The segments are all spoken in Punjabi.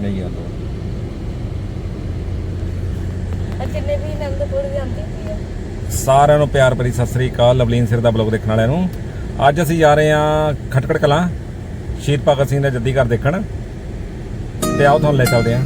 ਨਹੀਂ ਆ ਦੋ ਜਿੰਨੇ ਵੀ ਅਨੰਦਪੁਰ ਜਾਂਦੇ ਸੀ ਸਾਰਿਆਂ ਨੂੰ ਪਿਆਰ ਭਰੀ ਸਤਿ ਸ੍ਰੀ ਅਕਾਲ ਲਵਲੀਨ ਸਿਰ ਦਾ ਬਲੌਗ ਦੇਖਣ ਵਾਲਿਆਂ ਨੂੰ। ਅੱਜ ਅਸੀਂ ਜਾ ਰਹੇ ਹਾਂ ਖਟਕੜ ਕਲਾਂ। ਸ਼ਹੀਦ ਭਗਤ ਸਿੰਘ ਦਾ ਜੱਦੀ ਘਰ ਦੇਖਣ। ਤੇ ਆਓ ਤੁਹਾਨੂੰ ਲੈ ਚੱਲਦੇ ਹਾਂ।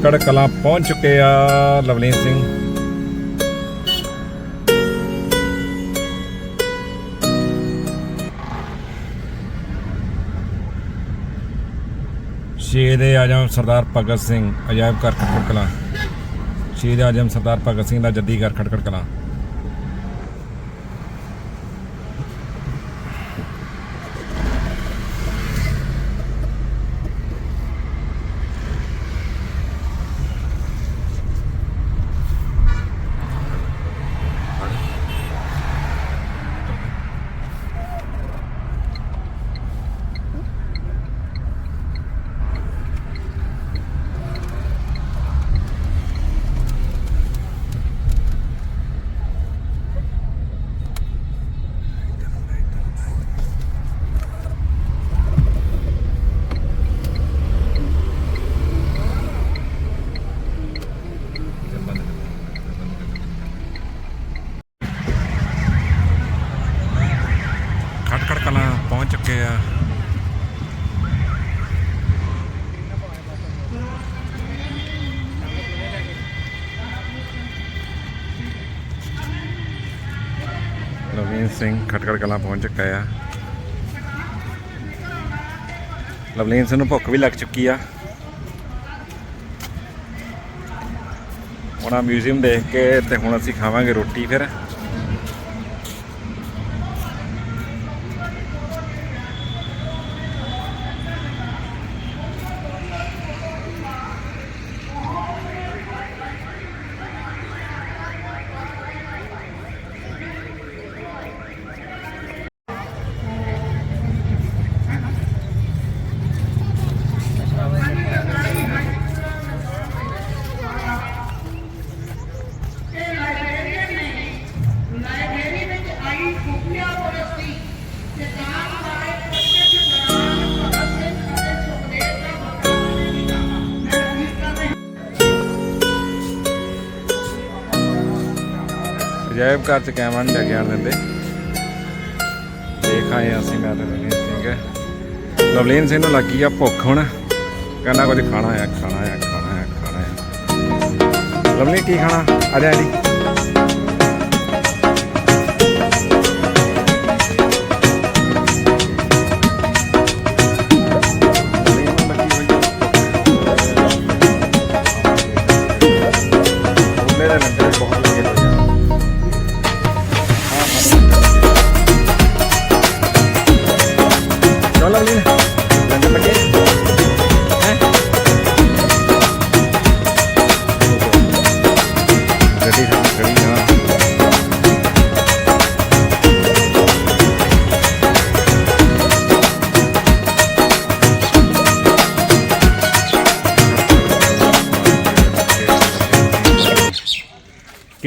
ਖਟਕੜ ਕਲਾਂ ਪਹੁੰਚ ਚੁੱਕੇ ਆ, ਲਵਲੀਨ ਸਿੰਘ। ਸ਼ਹੀਦ ਆਜਮ ਸਰਦਾਰ ਭਗਤ ਸਿੰਘ, ਅਜਾਇਬ ਘਰ ਖਟਕੜ ਕਲਾਂ। ਸ਼ਹੀਦ ਆਜਮ ਸਰਦਾਰ ਭਗਤ ਸਿੰਘ ਦਾ ਜੱਦੀ ਘਰ ਖਟਕੜ ਕਲਾਂ। ਖਟਕੜ ਕਲਾਂ ਪਹੁੰਚ ਚੁੱਕਾ ਆ। ਲਵਲੀਨ ਸਿੰਘ ਨੂੰ ਭੁੱਖ ਵੀ ਲੱਗ ਚੁੱਕੀ ਆ। ਹੁਣ ਆ ਮਿਊਜ਼ੀਅਮ ਦੇਖ ਕੇ ਤੇ ਹੁਣ ਅਸੀਂ ਖਾਵਾਂਗੇ ਰੋਟੀ ਫਿਰ। ਅਜਾਇਬ ਘਰ ਚ ਕੈਮਰਾ ਨਹੀਂ ਲੈ ਕੇ ਆਣ ਦਿੰਦੇ ਦੇਖ ਆਏ ਅਸੀਂ ਮੈਂ ਤੇ ਲਵਲੀਨ ਸਿੰਘ। ਲਵਲੀਨ ਸਿੰਘ ਨੂੰ ਲੱਗੀ ਆ ਭੁੱਖ ਹੁਣ। ਕਹਿੰਦਾ ਕੁਝ ਖਾਣਾ ਆ ਖਾਣਾ ਆ ਖਾਣਾ ਆ ਖਾਣਾ ਆ। ਲਵਲੀ ਕੀ ਖਾਣਾ? ਆ ਜਾ ਜੀ।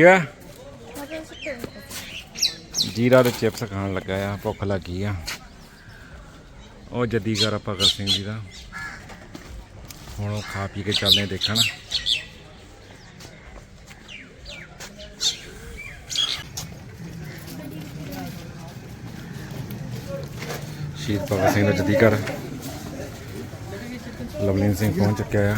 ਕੀ ਆ ਮਤਲਬ ਸੁੱਤੇ ਜੀਰਾ ਦੇ ਚਿਪਸ ਖਾਣ ਲੱਗਾ ਆ ਭੁੱਖ ਲੱਗੀ ਆ। ਉਹ ਜੱਦੀਗਰ ਭਗਤ ਸਿੰਘ ਜੀ ਦਾ। ਹੁਣ ਉਹ ਖਾ ਪੀ ਕੇ ਚੱਲਦੇ ਦੇਖਣ। ਸ਼ਹੀਦ ਭਗਤ ਸਿੰਘ ਦਾ ਜੱਦੀਗਰ ਲਵਲੀਨ ਸਿੰਘ ਪਹੁੰਚ ਚੁੱਕਿਆ ਆ।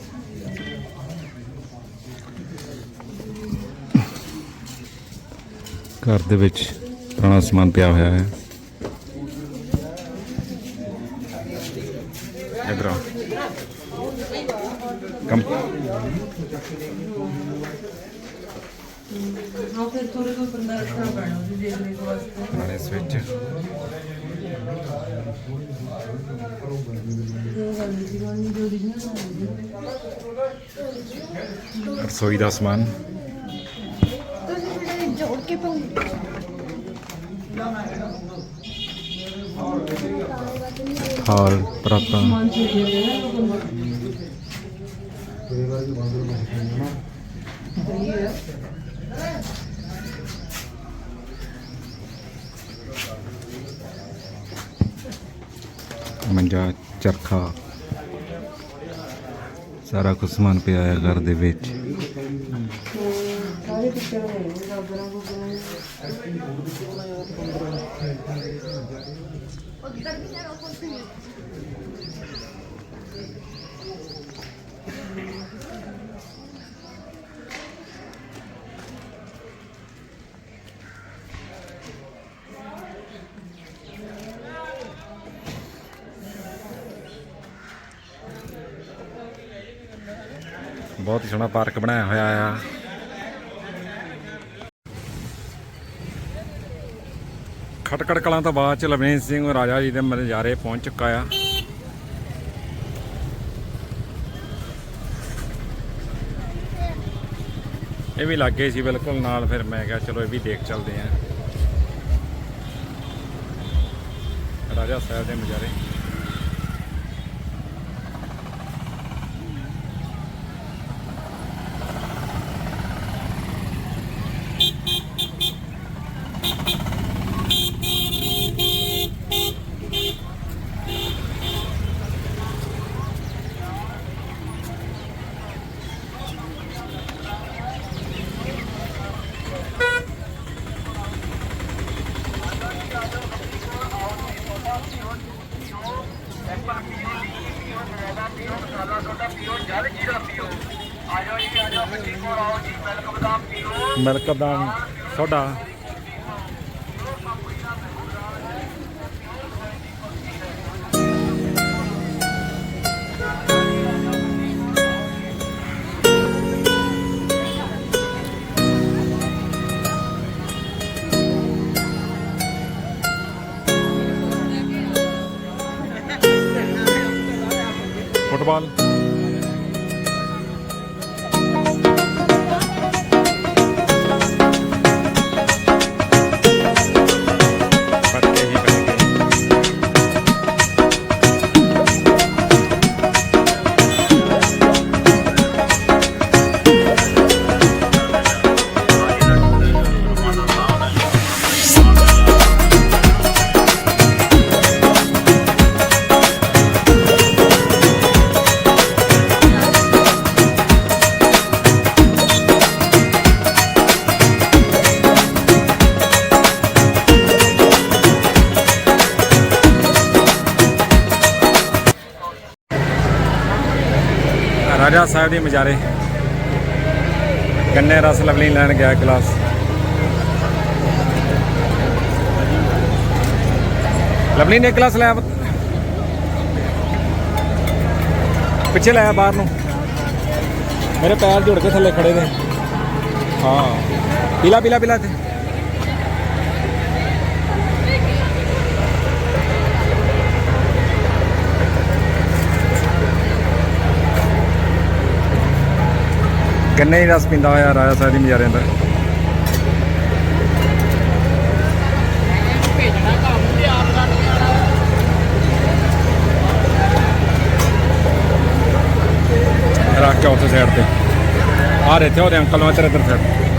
ਘਰ ਦੇ ਵਿੱਚ ਪੁਰਾਣਾ ਸਮਾਨ ਪਿਆ ਹੋਇਆ ਹੈ। ਇਧਰ। ਆਓ ਕੰਮ ਹਾਂ ਫਿਰ ਥੋੜੇ ਕੋਈ ਬੰਦਾ ਰੱਖਣਾ ਪੈਣਾ ਉਹਦੀ ਦੇਖਣੇ ਵਾਸਤੇ ਪੁਰਾਣੇ ਸਵਿਚ। ਉਹ ਗੱਲ ਦੀ ਵਾਲੀ ਜੋ ਦੀ ਨਾ ਰਸੋਈ ਦਾ ਸਮਾਨ। ਕੇ ਪਾਉਂ ਥਾਲ ਪਰਾਤਾਂ ਮੰਜਾ ਚਰਖਾ। ਸਾਰਾ ਕੁਝ ਸਮਾਨ ਪਿਆ ਹੈ ਘਰ ਦੇ ਵਿੱਚ। ਸਾਰੇ ਪਿੱਛੇ ਹੋਏ ਨੇ ਗਾਬਰਾਂ ਬਹੁਤ ਸੋਹਣਾ ਪਾਰਕ ਬਣਾਇਆ ਹੋਇਆ ਆ। ਖਟਕੜ ਕਲਾਂ ਤੋਂ ਬਾਅਦ ਚ ਲਵਨੀਤ ਸਿੰਘ ਰਾਜਾ ਜੀ ਦੇ ਨਜ਼ਾਰੇ ਪਹੁੰਚ ਚੁੱਕਾ ਆ। ਇਹ ਵੀ ਲੱਗੇ ਸੀ ਬਿਲਕੁਲ ਨਾਲ, ਫਿਰ ਮੈਂ ਕਿਹਾ ਚਲੋ ਇਹ ਵੀ ਦੇਖ ਚੱਲਦੇ ਆ। ਰਾਜਾ ਸਾਹਿਬ ਦੇ ਨਜ਼ਾਰੇ ਮਿਲਕ ਦਾ ਸੋਡਾ। ਫੁੱਟਬਾਲ। ਰਾਜਾ ਸਾਹਿਬ ਦੇ ਮਜਾਰੇ ਗੰਨੇ ਰਸ ਲਵਲੀ ਲੈਣ ਗਿਆ ਗਲਾਸ। ਲਵਲੀ ਨੇ ਗਲਾਸ ਲੈ ਪਿੱਛੇ ਲਾਇਆ ਬਾਹਰ ਨੂੰ। ਮੇਰੇ ਪੈਰ ਜੁੜ ਕੇ ਥੱਲੇ ਖੜੇ ਨੇ। ਹਾਂ। ਪੀਲਾ ਪੀਲਾ ਪੀਲਾ ਤੇ ਗੰਨੇ ਹੀ ਰਸ ਪੀਂਦਾ ਹੋਇਆ ਰਾਜਾ ਸਾਹਿਬ ਦੀ ਮਜਾਰੇ ਅੰਦਰ? ਰੱਖ ਕੇ ਉੱਥੇ ਸਾਈਡ ਤੇ। ਆ ਰਹੇ ਥੇ ਉਹਦੇ ਅੰਕਲ ਨੂੰ ਤੇਰੇ ਇੱਧਰ ਸਾਈਡ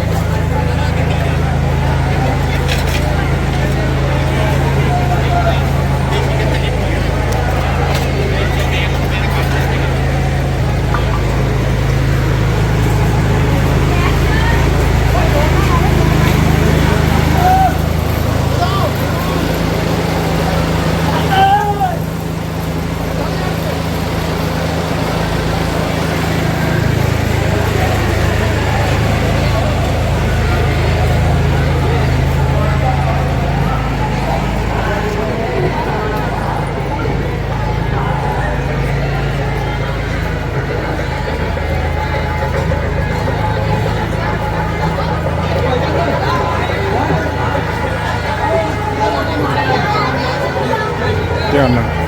Devam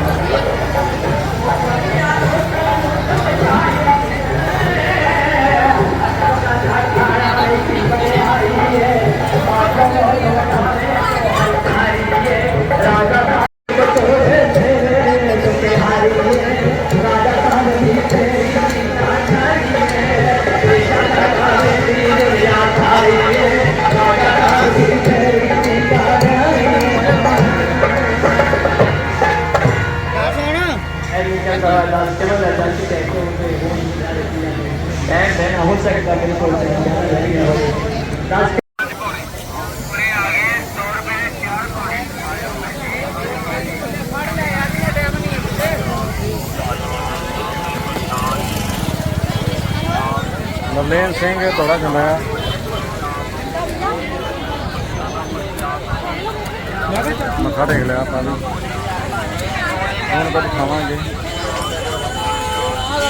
ਧਿਆਨ ਨਾਲ ਨਵਲੇਨ ਸਿੰਘ ਤੁਹਾਡਾ ਜਮਾਇਆ ਮੱਥਾ ਟੇਕ ਲਿਆ ਆਪਾਂ ਵੀ। ਹੁਣ ਕੁਝ ਖਾਵਾਂਗੇ